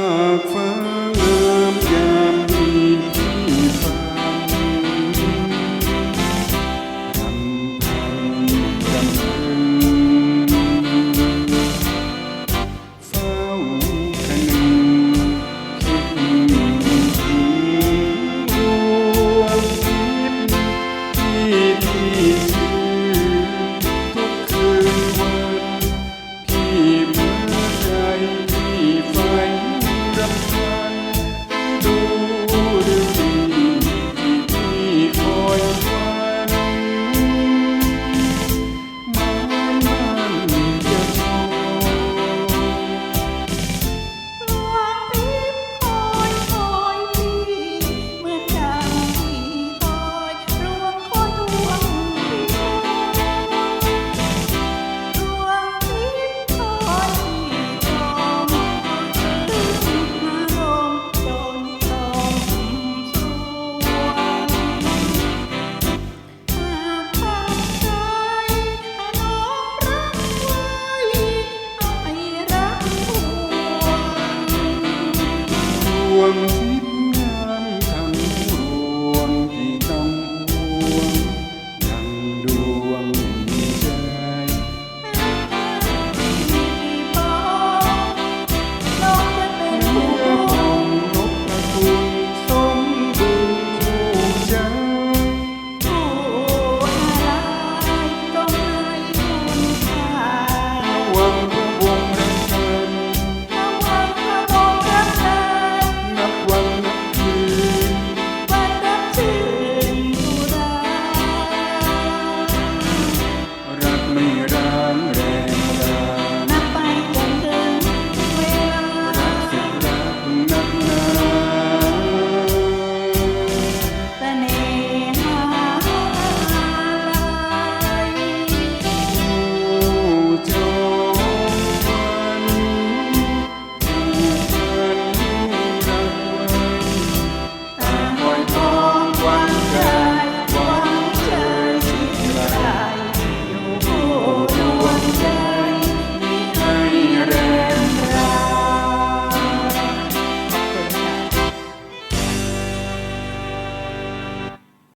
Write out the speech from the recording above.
ากฟ้างายามดีที่ฟังจำพังำพัเฝ้าคนึงคิดถึวงทิพย์ที่ที่